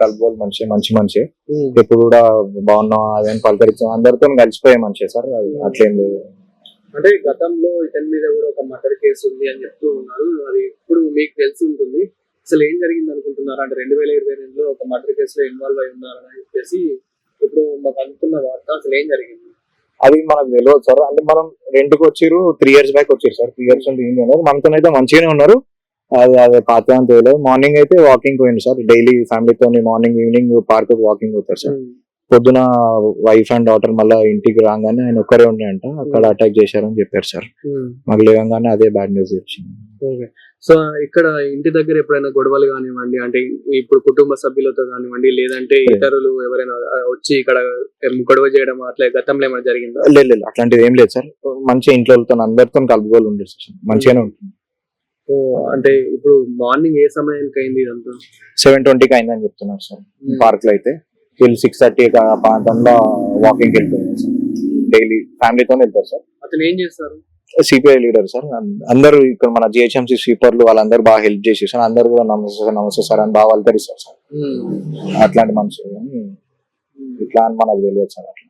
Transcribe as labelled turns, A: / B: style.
A: కలుపుకోవాలి మంచి మంచి మంచి ఎప్పుడు కూడా బాగున్నాం అదేం పలకరించాం అందరితో కలిసిపోయే మంచి సార్ అది అట్లేం లేదు.
B: అంటే గతంలో ఇతని మీద కూడా ఒక మర్డర్ కేసు ఉంది అని చెప్తూ ఉన్నారు. అది ఇప్పుడు మీకు తెలిసి ఉంటుంది. అసలు ఏం జరిగింది అనుకుంటున్నారు? అంటే రెండు వేల ఇరవై రెండులో ఒక మర్డర్ కేసులో ఇన్వాల్వ్ అయి ఉన్నారని చెప్పేసి ఇప్పుడు మాకు అనుకున్న వార్త అసలు ఏం జరిగింది?
A: అది మనకు తెలియదు సార్. అంటే మనం రెంట్కి వచ్చిర్రు త్రీ ఇయర్స్ బ్యాక్ వచ్చారు సార్. త్రీ ఇయర్స్ నుండి ఉన్నారు మనతో అయితే మంచిగానే ఉన్నారు. అది అది పాత తెలియదు. మార్నింగ్ అయితే వాకింగ్ పోయింది సార్. డైలీ ఫ్యామిలీతో మార్నింగ్ ఈవినింగ్ పార్క్ వాకింగ్ పోతారు సార్. పొద్దున వైఫ్ అండ్ డాటర్ మళ్ళీ ఇంటికి రాగానే ఆయన ఒక్కరే ఉండే అంట అక్కడ అటాక్ చేశారని చెప్పారు సార్. మాకు లేవగానే అదే బ్యాడ్ న్యూస్ వచ్చింది.
B: సో ఇక్కడ ఇంటి దగ్గర ఎప్పుడైనా గొడవలు కానివ్వండి అంటే ఇప్పుడు కుటుంబ సభ్యులతో కానివ్వండి లేదంటే ఇతరులు ఎవరైనా వచ్చి ఇక్కడ గొడవ చేయడం అట్లా గతంలో ఏమైనా జరిగిందా?
A: లేదు లేదు అట్లాంటిది ఏం లేదు సార్. మంచిగా ఇంట్లో అందరితో కలుపుకోవాలి ఉండేది సార్. మంచిగానే ఉంటుంది.
B: సో అంటే ఇప్పుడు మార్నింగ్ ఏ సమయానికి అయింది ఇదంతా?
A: సెవెన్ ట్వంటీకి అయిందని చెప్తున్నారు సార్. పార్క్లో అయితే. వీళ్ళు సిక్స్ థర్టీ ప్రాంతంలో వాకింగ్ వెళ్తున్నారు సార్. డైలీ ఫ్యామిలీతో వెళ్తారు సార్.
B: అతను ఏం చేస్తారు?
A: CPI leader sir. అందరూ ఇక్కడ మన జిహెచ్ఎంసీ స్వీపర్లు వాళ్ళందరూ బాగా హెల్ప్ చేసి సార్. అందరూ కూడా నమస్తే సార్ నమస్తే సార్ అని బాగా వల్కరిస్తారు సార్. అట్లాంటి మనుషులు కానీ ఇట్లా అని మనకు తెలియదు సార్ అట్లా.